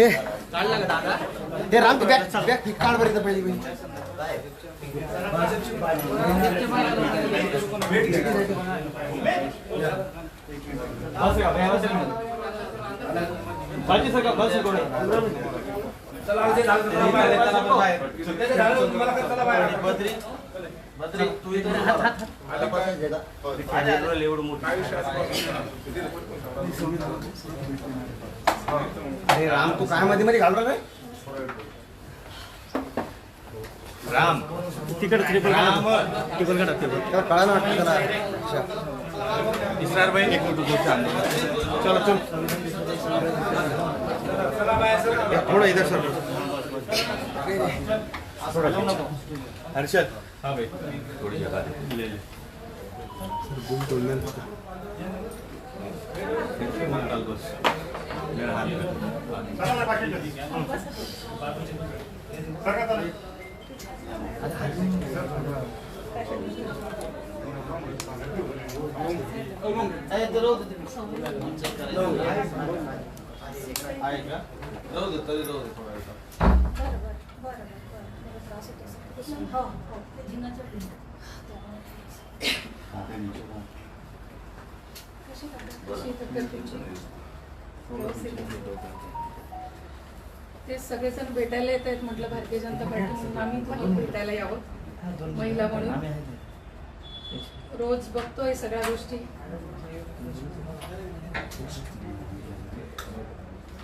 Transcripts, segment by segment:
हे. हे राम तू बॅग बॅग फिक काढ बरं इथं पहिली पहिली. अरे राम तू काय मध्ये मध्ये घालणार काय राम. तिकड तिकड राम. तिकड त्याला कळा ना वाटतं त्याला? अच्छा. इसरार भाई एक मिनिट चलो चल. थोडं इधर सर. हर्षद. हाँ भाई थोड़ी जगह दे. ले ले मेरा हाथ में राहू दे तरी राहू दे थोडा वेळ. ते सगळेजण भेटायला येत आहेत म्हटलं भारतीय जनता पार्टी म्हणून आम्ही तुम्हाला भेटायला यावं. महिला म्हणून. रोज बघतोय सगळ्या गोष्टी.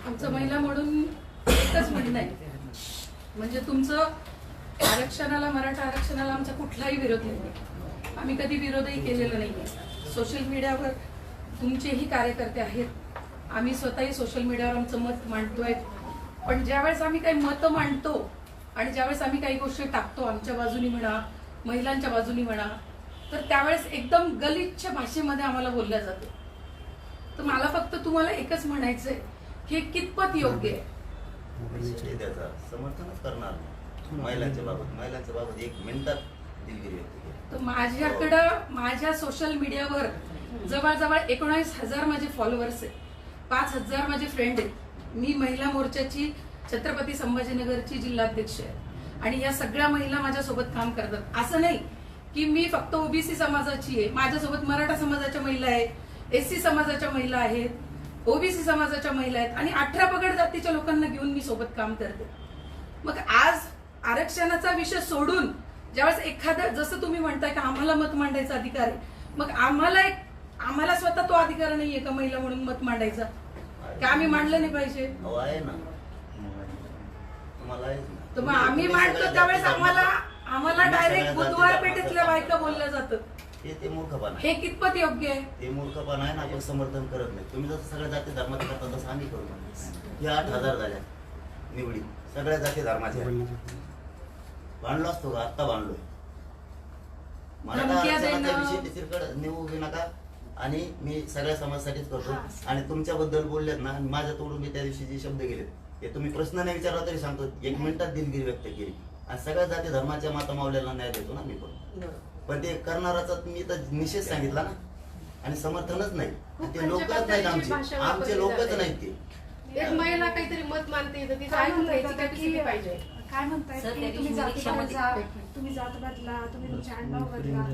आमचं महिला म्हणून एकच म्हणणं आहे. म्हणजे तुमचं आरक्षणाला मराठा आरक्षणाला आमचा कुठलाही विरोध नाही आम्ही कधी विरोधही केलेला नाही सोशल मीडियावर तुमचेही कार्यकर्ते आहेत. आम्ही स्वतःही सोशल मीडियावर आमचं मत मांडतोय. पण ज्यावेळेस आम्ही काही मतं मांडतो आणि ज्यावेळेस आम्ही काही गोष्टी टाकतो आमच्या बाजूनी म्हणा महिलांच्या बाजूनी म्हणा तर त्यावेळेस एकदम गलिच्छ भाषेमध्ये आम्हाला बोललं जातं. तर मला फक्त तुम्हाला एकच म्हणायचंय की हे कितपत योग्य आहे? त्याचा समर्थनच करणार. महिलांच्या बाबत महिलांच्या बाबत एक मिनिटात दिलगिरी व्यक्त केली. तर माझ्याकडं माझ्या सोशल मीडियावर जवळजवळ एकोणावीस हजार माझे फॉलोअर्स आहेत. पाच हजार माझे फ्रेंड आहेत. मी महिला मोर्चाची छत्रपती संभाजीनगरची जिल्हाध्यक्ष आहे. आणि या सगळ्या महिला माझ्यासोबत काम करतात. असं नाही की मी फक्त ओबीसी समाजाची आहे. माझ्यासोबत मराठा समाजाच्या महिला आहेत एससी समाजाच्या महिला आहेत ओबीसी समाजाच्या महिला आहेत आणि अठरा पगड जातीच्या लोकांना घेऊन मी सोबत काम करते. मग आज आरक्षणाचा विषय सोडून ज्यावेळेस एखादा जसं तुम्ही म्हणताय की आम्हाला मत मांडायचा अधिकार आहे मग आम्हाला एक आम्हाला स्वतः तो अधिकार नाहीये का महिला म्हणून मत मांडायचा? की आम्ही मांडलं नाही पाहिजे? अहो आहे ना. तुम्हाला आहेच ना. तर मग आम्ही मांडतो त्यावेळेस आम्हाला आम्हाला डायरेक्ट बुधवार पेठेतल्या बायका बोललं जातं ते ते मूर्खपणा हे कितपत योग्य आहे? ते मूर्खपणा आहे ना आपण समर्थन करत नाही. तुम्ही जसं सगळ्या जाती धर्माचं करता तसं आम्ही करू हे आठ हजार झाल्या निवडी सगळ्या जाती धर्माच्या बांधलो असतो का? आत्ता बांधलोय धमक्या देणं. विषय तिसरीकडे नेऊ बी नका. आणि मी सगळ्या समाजासाठीच करतो. आणि तुमच्याबद्दल बोललेत ना आणि माझ्या तोडून मी त्या दिवशी जे शब्द गेले ते तुम्ही प्रश्न नाही विचारला तरी सांगतो. एक मिनिटात दिलगिरी व्यक्त केली. आणि सगळ्या जाती धर्माच्या माता मावल्याला न्याय देतो ना मी पण. पण ते करणाराचा मी तर निषेध सांगितला ना. आणि समर्थनच नाही. ते लोकच नाहीत आमचे. आमचे लोकच. नाहीत ते. एक महिला काहीतरी मत मानते काय म्हणताय पाहिजे. काय तुम्ही तुम्ही जात बदला तुम्ही तुमचे अण्णा बदला.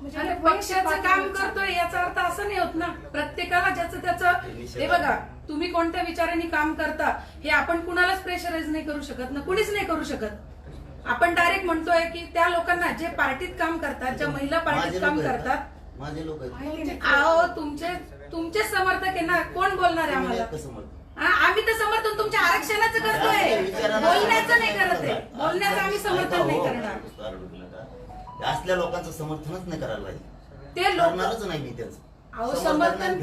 आणि वैयक्तिक पक्षाचं काम करतोय याचा अर्थ असं नाही होत ना. प्रत्येकाला ज्याचं त्याचं हे बघा तुम्ही कोणत्या विचारांनी काम करता हे आपण कुणालाच प्रेशराईज नाही करू शकत ना. कुणीच नाही करू शकत. आपण डायरेक्ट म्हणतोय की त्या लोकांना जे पार्टीत काम करतात ज्या महिला पार्टीत काम करतात. माझे लोक अहो तुमचे तुमचे समर्थक आहे ना. कोण बोलणार आहे आम्हाला? हा, आम्ही तर समर्थन तुमच्या आरक्षणाचं करतोय. बोलण्याचं नाही करत आहे. बोलण्याचं आम्ही समर्थन नाही करणार. असल्या लोकांचं समर्थनच नाही करायला पाहिजे. ते लोक करणारच नाही मी त्याचं. अहो समर्थन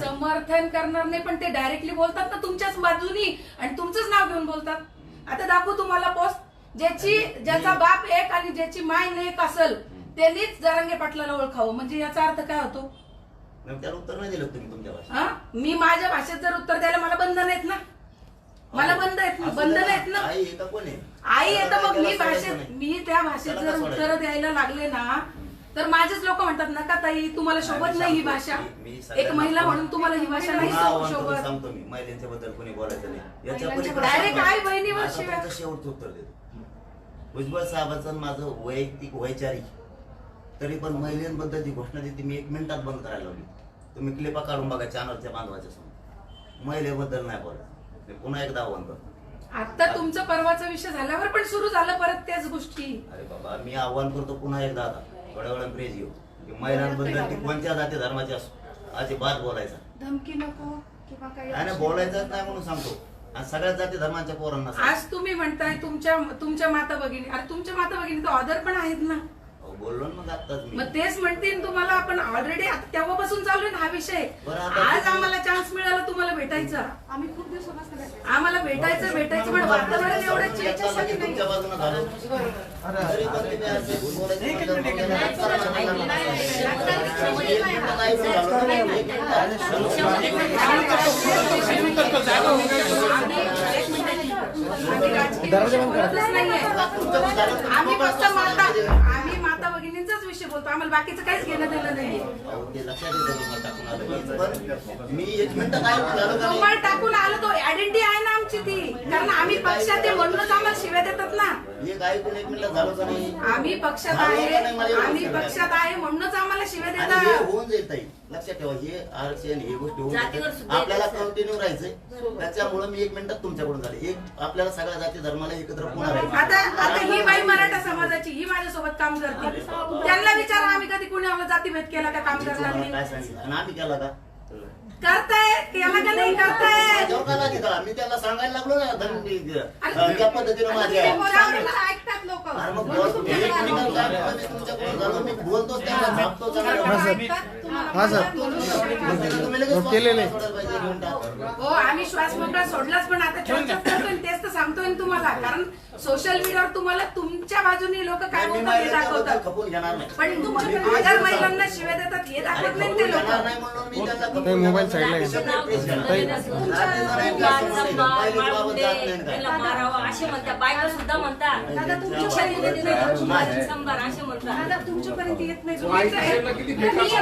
समर्थन करणार नाही पण ते डायरेक्टली बोलतात ना तुमच्याच बाजूनी आणि तुमचंच नाव घेऊन बोलतात. आता दाखवू तुम्हाला पोस्ट ज्याची ज्याचा बाप एक आणि ज्याची माय एक असेल त्यांनीच जरांगे पाटलाला ओळखावं. म्हणजे याचा अर्थ काय होतो? त्याला उत्तर नाही दिलं तुम्ही तुमच्या भाषेत? हा? मी माझ्या भाषेत जर उत्तर द्यायला मला बंधन आहेत ना? मला बंद आहेत असू बंधन आहेत ना? कोण आहे? आई येतं मग मी भाषेत. मी त्या भाषेत जर उत्तर? द्यायला लागले ना तर माझेच लोक म्हणतात नका ताई तुम्हाला शोभत नाही ही भाषा. एक महिला म्हणून तुम्हाला ही भाषा नाही शोभत सांगतो मी. महिलांच्या बद्दल कोणी बोलायचं नाही. याच्या पलीकडे सांगतो. आई बहिणीवर आता शिव्या. तुमचं शेवटचं उत्तर देतो. भुजबळ साहेबांचं आणि माझं वैयक्तिक वैचारिक. तरी पण महिलांबद्दल जी घोषणा देते मी एक मिनिटात बंद करायला लावली. तुम्ही क्लिपा काढून बघा चॅनलच्या बांधवाच्या समोर. महिलेबद्दल नाही बोलायचं. मी पुन्हा एकदा आव्हान करतो. आता तुमचं परवाचा विषय झाल्यावर पण सुरू झालं परत त्याच गोष्टी. अरे बाबा मी आव्हान करतो पुन्हा एकदा आता. थोड्या वेळा प्रेज घेऊ की महिलांबद्दल ती कोणत्या जाती धर्माची असो अजिबात बोलायचा धमकी नको किंवा काही नाही नाही, बोलायचंच नाही म्हणून सांगतो. आणि सगळ्या जाती धर्मांच्या पोरांना. आज तुम्ही म्हणताय तुमच्या तुमच्या माता भगिनी अरे तुमच्या माता भगिनी तर ऑदर पण आहेत ना. बोललो ना मग आत्ताच मी मग तेच म्हणतील तुम्हाला आपण ऑलरेडी तेव्हापासून चालू आहे ना हा विषय बरं, आता आज तुम्ही- आम्हाला चान्स मिळाला तुम्हाला भेटायचा आम्ही खूप दिवसापासून. आम्हाला भेटायचं भेटायचं पण वातावरण एवढं याच्यासाठी याच्यासाठी नाही तुमच्या बाजूनं झालो. तरी पण तुम्ही असे बोलायचं म्हणजे मग त्यांना नकार नाही करणार. एक मिनिटं नाही झालं. एक मिनिटं. आम्ही फक्त माता विषय बोलतो आम्हाला बाकीचं काहीच घेणं देणं ते लक्षात येतं तुम्हाला टाकून आलं. मी एक मिनिटं काय झालं का नाही? तुम्हाला टाकून आलं तो आयडेंटिटी आहे ना आमची ती कारण आम्ही पक्षात आहे म्हणूनच आम्हाला शिव्या देतात ना एक ऐकून एक मिनिटं झालं का नाही आम्ही पक्षात आहे आम्ही पक्षात आहे म्हणूनच आम्हाला शिव्या आणि हे देतात होऊन जाईल ताई लक्षात ठेवा हे आरक्षण हे गोष्टी होऊन जातीवर जातात. सुद्धा आपल्याला येत. कंटिन्यू राहायचंय. त्याच्यामुळे मी एक मिनिटात तुमच्याकडून झाले. एक आपल्याला सगळ्या जाती धर्माला एकत्र पुन्हा राहायचं आता आता ही बाई मराठा समाजाची ही माझ्यासोबत काम करते. त्यांना विचारा आम्ही कधी कुणाला जातीभेद केला का काम तुम्हाला करणार काय सांगितलं? आणि आम्ही केला का? करताय. केला का नाही? नाही? मी त्याला सांगायला लागलो ना धन- अं, त्या पद्धतीनं माझ्या बोलावलेलं ऐकतात लोक. अरे मग बोल तुम्ही एक मिनिट काय बोलता, मी तुमच्याकडून झालो, मी बोलतोच त्यांना थांबतो चांगलं. हा सर. केलेलं. हो आम्ही श्वास मोकळा सोडलाच पण आता तेच तर सांगतोय ना तुम्हाला. कारण सोशल मीडियावर तुम्हाला तुमच्या बाजूने लोक काय मी बोलतात हे दाखवतात. खपून घेणार नाही. पण तुमच्या हजार महिलांना शिव्या देतात हे दाखवत नाही ते लोक. घेणार नाही म्हणून मी त्यांना खपून ते मोबाईल साईडला. घ्या. separate दादा नाही, तुमच्यापर्यंत येत नाही.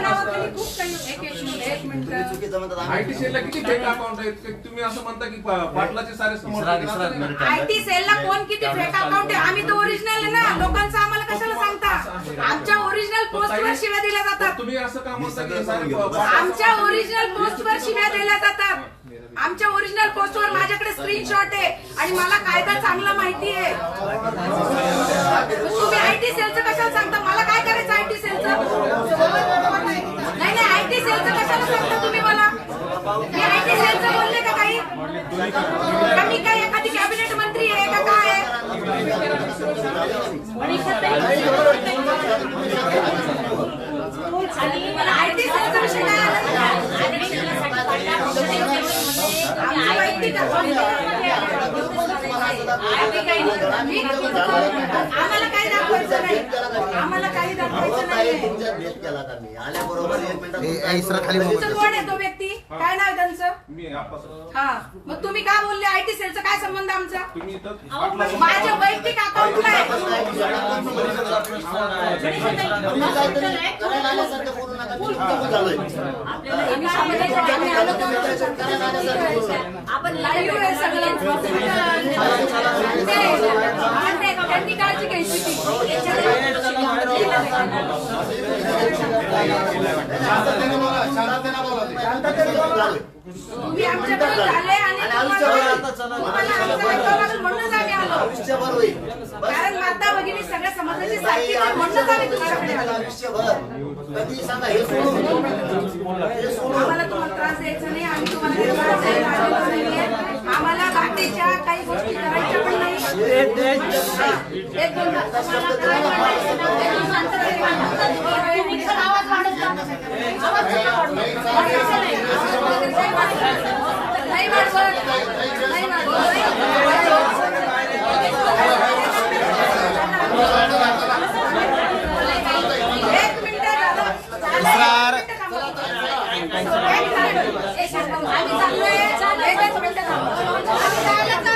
नावाखाली खूप काही एक एक तुम्ही मिनिट. चुकीचं म्हणतात आम्ही- आयटी सेलला किती फेक अकाउंट आहेत? तुम्ही असं म्हणता की पा- पाटलाचे सारे समर्थक ना? आयटी सेलला कोण किती फेक अकाउंट आहे. आम्ही तर ओरिजिनल आहे ना. लोकांचं आम्हाला कशाला सांगता? आमच्या ओरिजिनल पोस्टवर शिव्या दिल्या जातात. तुम्ही असं आमच्या ओरिजिनल पोस्टवर शिव्या दिल्या जातात. आमच्या ओरिजिनल पोस्टवर माझ्याकडे स्क्रीनशॉट आहे. आणि मला कायदा चांगला माहिती आहे. तुम्ही आयटी सेलचं कशाला सांगता? मला काय करायचं आयटी सेलचं नाही नाही आयटी सेलचं कशाला सांगता तुम्ही मला? मी आयटी सेलचं बोलले का काही? मी काय एखादी कॅबिनेट मंत्री आहे का काय? आम्ही काही नाही. मी आम्हाला काही दाखवायचं नाही आम्हाला काही अहो, भेट केला का मी आल्याबरोबर एक ए, इसरा खाली मोबाईल तुमचं कोण आहे तो व्यक्ती काय नाव आहे त्यांचं मी आपासून हा मग तुम्ही काय बोलले आयटी सेलचा काय संबंध आमचा तुम्ही इथं माझ्या वैयक्तिक अकाउंटला आहे तुम्ही काहीतरी करायला आल्यासारखं बोलू नका. मी चुकीचं झालोय. आपण लाईव्ह आहे सगळं ते- त्यांनी काळजी घ्यायची ती. आयुष्यभर होईल. कारण माता भगिनी सगळ्या समाजाची सारखी आहे, म्हणूनच आम्ही तुमच्याकडे आलो आयुष्यभर. कधी सांगा हे सोडून हे सोडून आम्हाला तुम्हाला त्रास द्यायचा नाही आम्ही तुम्हाला त्रास द्यायला आलेलो नाहीये. आम्हाला बाकीच्या काही गोष्टी करायच्या पण नाही हा. एक दोन एक आम्ही चाललोय. एकच थांबा.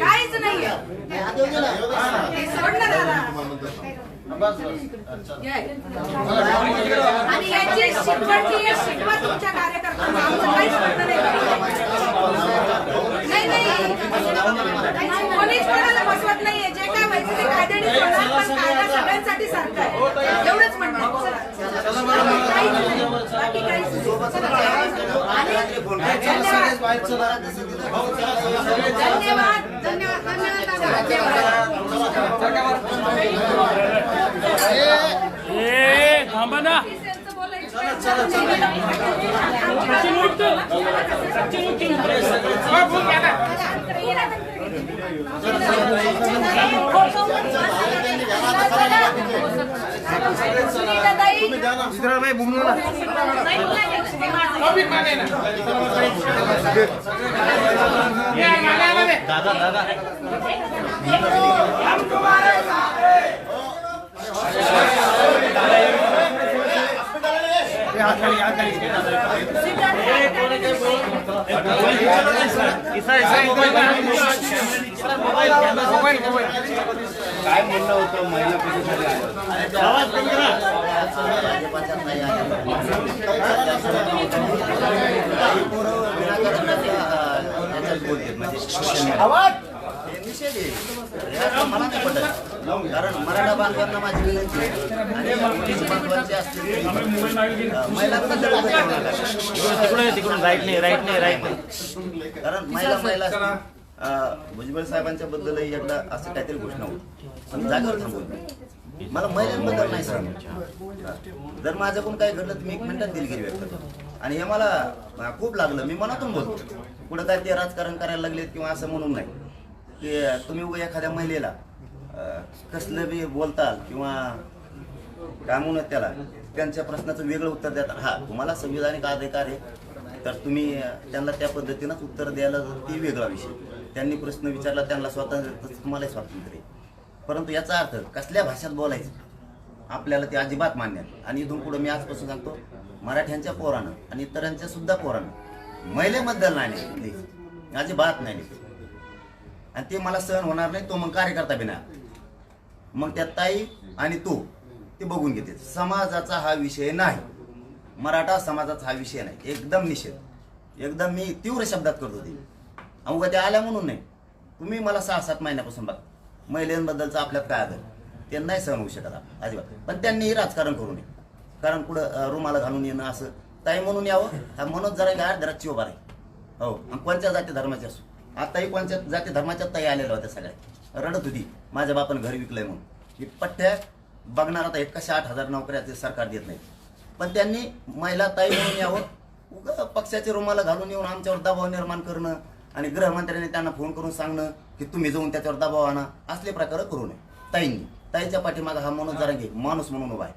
काहीच नाहीये. सोड ना दादा. आणि याची आहे, शिकवा तुमच्या कार्यकर्त्यांना. आमचं काहीच म्हणणं नाही. कोणीच कोणाला बसवत नाहीये जे काय माहिती ते कायद्याने पण कायदा सगळ्यांसाठी सारखा आहे एवढंच म्हणणं आहे. काहीच नाही. बाकी काहीच नाही. धन्यवाद धन्यवाद धन्यवाद धन्यवाद ना दादा दादा. काय म्हणणं होतं महिला परिषदेत आवाज कमी करा मला नाही पटत कारण मराठा बांधवांना माझी विनंती आहे. आणि मुलीची कारण महिला महिला भुजबळ साहेबांच्या बद्दलही एकदा असं काहीतरी घोषणा होती पण जागेवर थांबून मला महिलांबद्दल नाही सांग जर माझ्याकडून काही घडलं तर मी एक मिनिटात दिलगिरी व्यक्त करतो आणि हे मला खूप लागलं मी मनातून बोलतो कुठं काय ते राजकारण करायला लागलेत किंवा असं म्हणून नाही की तुम्ही उगा एखाद्या महिलेला कसलं बी बोलताल किंवा काय त्याला त्यांच्या प्रश्नाचं वेगळं उत्तर देतात हा तुम्हाला संविधानिक अधिकार आहे. तर तुम्ही त्यांना त्या पद्धतीनंच उत्तर द्यायला ती वेगळा विषय. त्यांनी प्रश्न विचारला त्यांना स्वातंत्र्य तुम्हाला तुम्हालाही स्वातंत्र्य परंतु याचा अर्थ कसल्या भाषेत बोलायचं? आपल्याला ते अजिबात मान्य आणि इथून पुढे मी आजपासून सांगतो मराठ्यांच्या पोरानं आणि इतरांच्या सुद्धा पोरानं महिलेबद्दल नाही अजिबात नाही आणि ते मला सहन होणार नाही तो मग कार्यकर्ता बिना. मग त्या ताई आणि तू ते बघून घेते. समाजाचा हा विषय नाही. मराठा समाजाचा हा विषय नाही. एकदम निषेध. एकदम मी तीव्र शब्दात करतो ते. अमुक त्या आल्या म्हणून नाही. तुम्ही मला सहा सात महिन्यापासून बघा. महिलांबद्दलचं आपल्यात काय आदर? ते नाही सहन होऊ शकत अजिबात. पण त्यांनीही राजकारण करू नये. कारण कुठं रुमाला घालून येणं असं. ताई म्हणून यावं. हा मनोज जरा काय जरा चिओबार आहे. हो. आणि कोणत्या जाती धर्माची असो. आताही कोणत्या जाती धर्माच्या ताई आलेल्या होत्या सगळ्या? रडत होती. माझ्या बापानं घर विकलंय म्हणून. ही पठ्ठ्या बघणार आता एक कशा आठ हजार नोकऱ्या ते सरकार देत नाही. पण त्यांनी महिला ताई म्हणून यावं. उगा पक्षाचे रुमाला घालून येऊन आमच्यावर दबाव निर्माण करणं आणि गृहमंत्र्यांनी त्यांना फोन करून सांगणं की तुम्ही जाऊन त्याच्यावर दबाव आणा. असले प्रकार करू नये. ताईंनी. ताईच्या पाठीमागा हा मनोज जरा घे. माणूस म्हणून उभा आहे.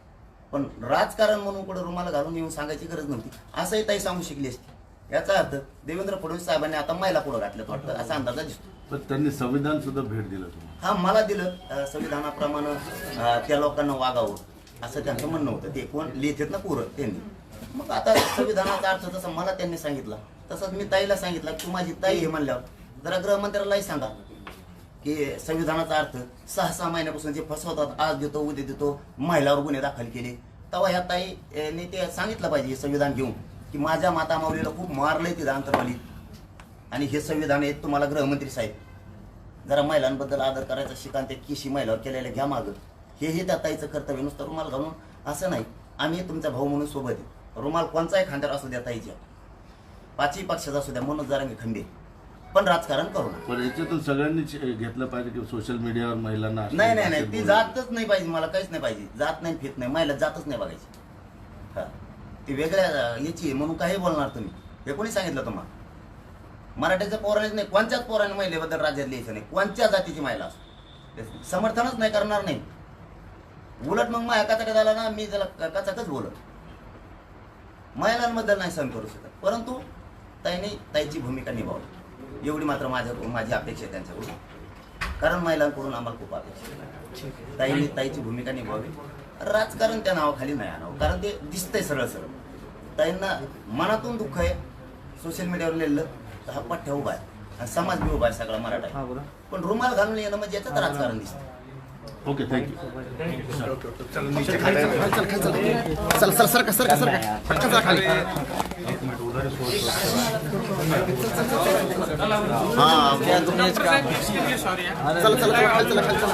पण राजकारण म्हणून कुठं रुमाला घालून येऊन सांगायची गरज नव्हती. असंही ताई सांगू शिकली असती. याचा अर्थ देवेंद्र फडणवीस साहेबांनी आता महिला पुढे घातलं वाटतं असा अंदाजा दिसतो. पण त्यांनी संविधान सुद्धा भेट दिलं तुम्हाला? हा मला दिलं अं, संविधानाप्रमाणे अं, त्या लोकांना वागावं असं त्यांचं म्हणणं होतं. ते कोण? लिहितात ना पुरं त्यांनी. मग आता संविधानाचा अर्थ जसा मला त्यांनी सांगितला तसंच मी ताईला सांगितलं की तू माझी ताई आहे म्हणल्यावर जरा गृहमंत्र्यालाही सांगा की संविधानाचा अर्थ सहा सहा महिन्यापासून जे फसवतात आज देतो उद्या देतो महिलावर गुन्हे दाखल केले. तेव्हा ह्या ताईने ते सांगितलं पाहिजे हे संविधान घेऊन. की माझ्या माता माऊलीला खूप मारलंय तिथं अंतरवालीत आणि हे संविधान आहे तुम्हाला गृहमंत्री साहेब. जरा महिलांबद्दल आदर करायचा शिकान ते किशी महिलावर केलेल्या घ्या मागं. हे हे त्या ताईचं कर्तव्य नुसतं रुमाल घालून असं नाही. आम्ही तुमचा भाऊ म्हणून सोबत आहे. रुमाल कोणचाही खांद्यावर असू द्या ताईच्या. पाचही पक्षाचा असू द्या म्हणून जरा मी खंबे. पण राजकारण करू नका. पण याच्यातून सगळ्यांनीच घेतलं पाहिजे की सोशल मीडियावर महिलांना नाही नाही नाही. ती. जातच नाही पाहिजे मला काहीच नाही पाहिजे. जात नाही फित नाही. महिला जातच नाही बघायची. हा. ती वेगळ्या याची आहे म्हणून काही बोलणार तुम्ही. हे कोणी सांगितलं तुम्हाला? मराठ्याच्या पोरानेच नाही कोणत्याच पोराने महिलेबद्दल राज्यात लिहायचं नाही कोणत्या जातीची महिला असो. ते समर्थनच नाही करणार नाही. उलट मग माझ्या कचाट्यात आला ना मी त्याला कचाकच बोलत. महिलांबद्दल नाही सहन करू शकत. परंतु ताईने ताईची भूमिका निभावली. एवढी मात्र माझ्या माझी अपेक्षा आहे त्यांच्याकडून. कारण महिलांकडून आम्हाला खूप अपेक्षा आहे. ताईने ताईची भूमिका निभावी राजकारण त्या नावाखाली नाही आणावं. कारण ते दिसतंय सरळ सरळ ताईंना मनातून दुःख आहे. सोशल मीडियावर लिहिलं तर हा पठ्ठ्या उभा आहे. आणि समाज बी उभा आहे सगळा मराठा पण रुमाल घालून येणं म्हणजे याच्यात राजकारण दिसतं. ओके थँक्यू चल चल सर सर सर सर पटकन जा खाली हा चला चला चला खाली चला खाली चला.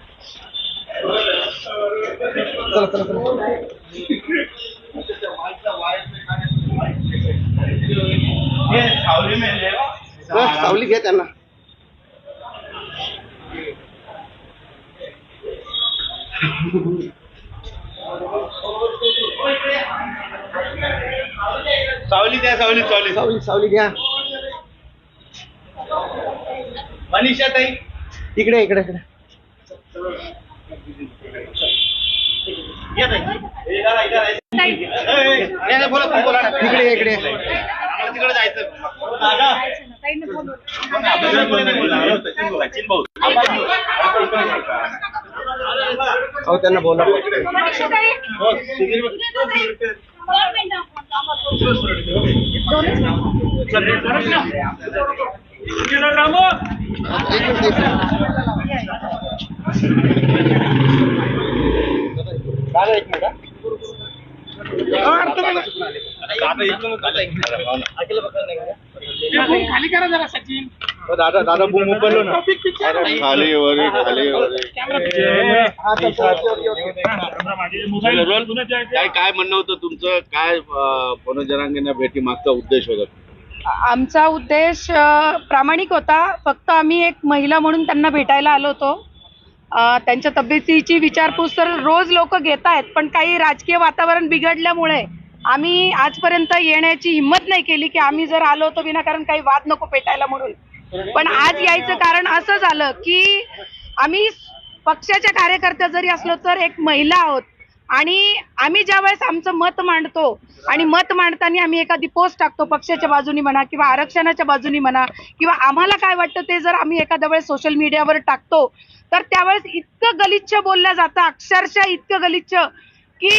चला चला चला. सावली घ्या त्यांना. सावली द्या सावली सावली. सावली सावली घ्या. मनीषा ताई. इकडे इकडे इकडे. इकडे इकडे. तिकडे जायचं. अहो त्यांना बोला. एक मिनिट. हा. हो, दादा दादा बूम उचललो ना. खाली वरे खाली वरे हा. काय काय म्हणणं होतं तुमचं? काय मनोजनांगेना भेटी मागचा उद्देश होता? आमचा उद्देश प्रामाणिक होता. फक्त आम्ही एक महिला म्हणून त्यांना भेटायला आलो होतो. त्यांच्या तब्येतीची विचारपूस तर रोज लोक घेत आहेत पण काही राजकीय वातावरण बिघडल्यामुळे आम्ही आजपर्यंत येण्याची हिंमत नाही केली की आम्ही जर आलो तर विनाकारण काही वाद नको पेटायला म्हणून. पण आज यायचं कारण असं झालं की आम्ही पक्षाच्या कार्यकर्त्या जरी असलो तर एक महिला आहोत आणि आम्ही ज्यावेळेस आमचं मत मांडतो आणि मत मांडताना आम्ही एखादी पोस्ट टाकतो पक्षाच्या बाजूनी म्हणा किंवा आरक्षणाच्या बाजूनी म्हणा किंवा आम्हाला काय वाटतं ते जर आम्ही एखाद्या वेळेस सोशल मीडियावर टाकतो तर त्यावेळेस इतकं गलिच्छ बोललं जातं अक्षरशः इतकं गलिच्छ की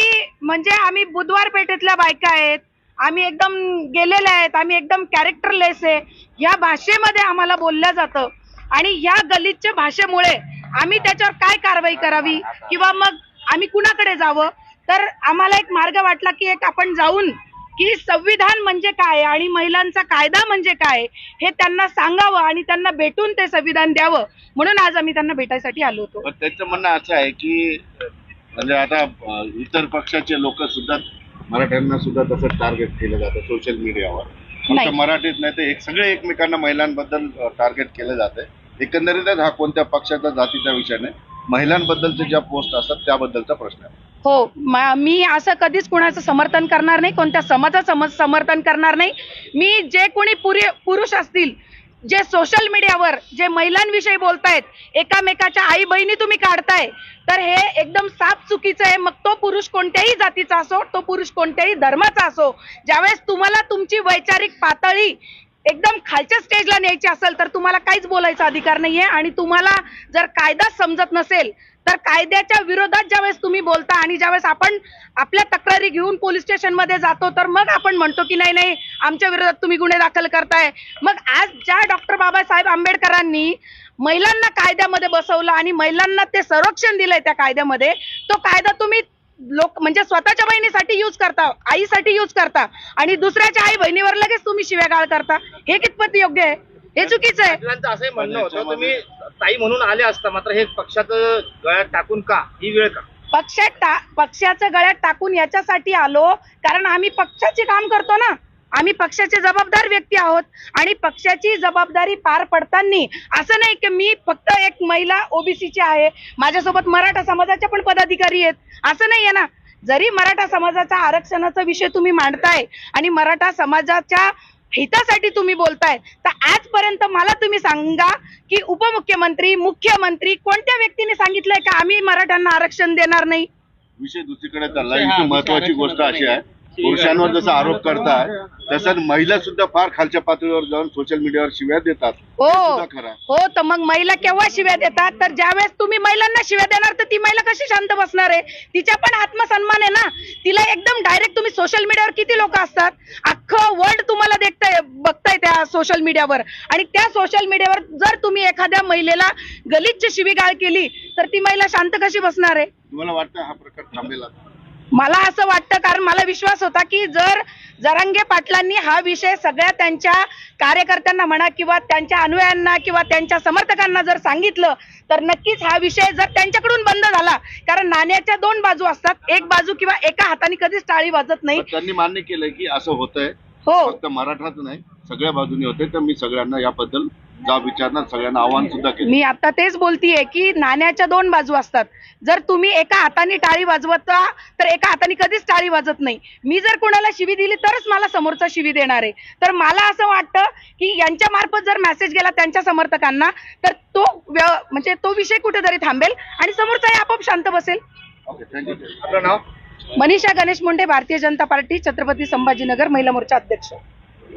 म्हणजे आम्ही बुधवार पेठेतल्या बायका आहेत आम्ही एकदम गेलेल्या आहेत आम्ही एकदम कॅरेक्टरलेस आहे या भाषेमध्ये आम्हाला बोललं जातं. आणि या गलिच्छ भाषेमुळे आम्ही त्याच्यावर काय कारवाई करावी? किंवा मग आम्ही कुणाकडे जावं? तर आम्हाला एक मार्ग वाटला की एक आपण जाऊन की संविधान म्हणजे काय आणि महिलांचा कायदा म्हणजे काय हे त्यांना सांगावं आणि त्यांना भेटून ते संविधान द्यावं. म्हणून आज आम्ही त्यांना भेटायसाठी आलो होतो. त्यांचं म्हणणं असं आहे की म्हणजे आता इतर पक्षाचे लोक सुद्धा मराठ्यांना सुद्धा तसं टार्गेट केलं जातं सोशल मीडियावर. फक्त मराठीत नाही तर एक सगळे एकमेकांना महिलांबद्दल टार्गेट केलं जाते एकंदरीतच हा कोणत्या पक्षाचा जातीचा विषय नाही. महिलांबद्दलचे ज्या पोस्ट असतात त्याबद्दलचा प्रश्न आहे. हो मी असं कधीच कुणाचं समर्थन करणार नाही कोणत्या समाजाचं समर्थन करणार नाही. मी जे कोणी पुरुष असतील जे सोशल मीडियावर जे महिलांविषयी बोलतायत एकामेकाच्या आई बहिणी तुम्ही काढताय तर हे एकदम साफ चुकीचं आहे. मग तो पुरुष कोणत्याही जातीचा असो तो पुरुष कोणत्याही धर्माचा असो ज्यावेळेस तुम्हाला तुमची वैचारिक पातळी एकदम खालच्या स्टेजला न्यायची असेल तर तुम्हाला काहीच बोलायचा अधिकार नाहीये. आणि तुम्हाला जर कायदा समजत नसेल तर कायद्याच्या विरोधात ज्यावेळेस तुम्ही बोलता आणि ज्यावेळेस आपण आपल्या तक्रारी घेऊन पोलीस स्टेशनमध्ये जातो तर मग आपण म्हणतो की नाही नाही आमच्या विरोधात तुम्ही गुन्हे दाखल करताय. मग आज ज्या डॉक्टर बाबासाहेब आंबेडकरांनी महिलांना कायद्यामध्ये बसवलं आणि महिलांना ते संरक्षण दिलंय त्या कायद्यामध्ये तो कायदा तुम्ही लोक म्हणजे स्वतःच्या बहिणीसाठी यूज करता आईसाठी यूज करता आणि दुसऱ्याच्या आई बहिणीवर लगेच तुम्ही शिव्यागाळ करता. हे कितपत योग्य आहे? हे चुकीचं आहे. असंही म्हणणं होतं. तुम्ही ताई म्हणून आले असता मात्र हे पक्षाचं गळ्यात टाकून का? ही वेळ का? पक्षात टा पक्षाचं गळ्यात टाकून याच्यासाठी आलो कारण आम्ही पक्षाचे काम करतो ना. आम्ही पक्षाचे जबाबदार व्यक्ती आहोत आणि पक्षाची जबाबदारी पार पडताना असं नाही की मी फक्त एक महिला ओबीसीची आहे माझ्यासोबत मराठा समाजाच्या पण पदाधिकारी आहेत असं नाही आहे ना. जरी मराठा समाजाचा आरक्षणाचा विषय तुम्ही मांडताय आणि मराठा समाजाच्या हितासाठी तुम्ही बोलताय तर आजपर्यंत मला तुम्ही सांगा की उपमुख्यमंत्री मुख्यमंत्री कोणत्या व्यक्तीने सांगितलंय का आम्ही मराठ्यांना आरक्षण देणार नाही? विषय दुसरीकडे चालला. इथे महत्वाची गोष्ट अशी आहे पुरुषांवर जसा आरोप करताय तसंच महिला सुद्धा फार खालच्या पातळीवर जाऊन सोशल मीडियावर शिव्या देतात. हो. हे सुद्धा खरं आहे. हो तर मग महिला केव्हा शिव्या देतात? तर ज्यावेळेस तुम्ही महिलांना शिव्या देणार तर ती महिला कशी शांत बसणार आहे? तिचा पण आत्मसन्मान आहे ना? तिला एकदम डायरेक्ट तुम्ही सोशल मीडियावर किती लोक असतात? अख्खं वर्ल्ड तुम्हाला देखताय बघताय त्या सोशल मीडियावर आणि त्या सोशल मीडियावर जर तुम्ही एखाद्या महिलेला गलिच्छ शिवीगाळ केली तर ती महिला शांत कशी बसणार आहे? तुम्हाला वाटतं हा प्रकार थांबेल आता? मला असं वाटतं कारण मला विश्वास होता की जर जरांगे पाटलांनी हा विषय सगळ्या त्यांच्या कार्यकर्त्यांना म्हणा किंवा त्यांच्या अनुयायांना किंवा त्यांच्या समर्थकांना जर सांगितलं तर नक्कीच हा विषय जर त्यांच्याकडून बंद झाला कारण नाण्याच्या दोन बाजू असतात एक बाजू किंवा एका हाताने कधीच टाळी वाजत नाही. त्यांनी मान्य केलंय की असं होतंय. हो. फक्त मराठाच नाही सगळ्या बाजूनी होते तर मी सगळ्यांना याबद्दल जाब विचारणार सगळ्यांना आव्हान सुद्धा केलं. मी आता तेच बोलतीये की नाण्याच्या दोन बाजू असतात. जर तुम्ही एका हाताने टाळी वाजवता तर एका हाताने कधीच टाळी वाजत नाही. मी जर कोणाला शिवी दिली तरच मला समोरचा शिवी देणार आहे. तर मला असं वाटतं की यांच्या मार्फत जर मेसेज गेला त्यांच्या समर्थकांना तर तो व्य- म्हणजे तो विषय कुठेतरी थांबेल आणि समोरचाही आपोआप शांत बसेल. ओके थँक्यू आपलं नाव? मनीषा गणेश मुंडे भारतीय जनता पार्टी छत्रपती संभाजीनगर महिला मोर्चा अध्यक्ष.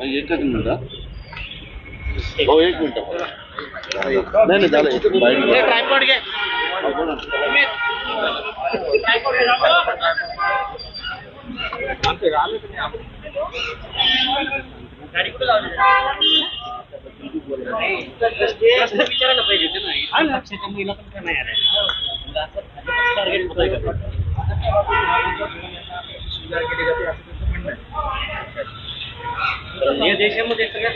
एकच मिनिट हा. हो एक मिनिट. नाही नाही झालं ट्रायपॉड घे विचारायला पाहिजे होते ना पक्षाच्या महिला पण का नाही टार्गेट या देशामध्ये सगळ्यात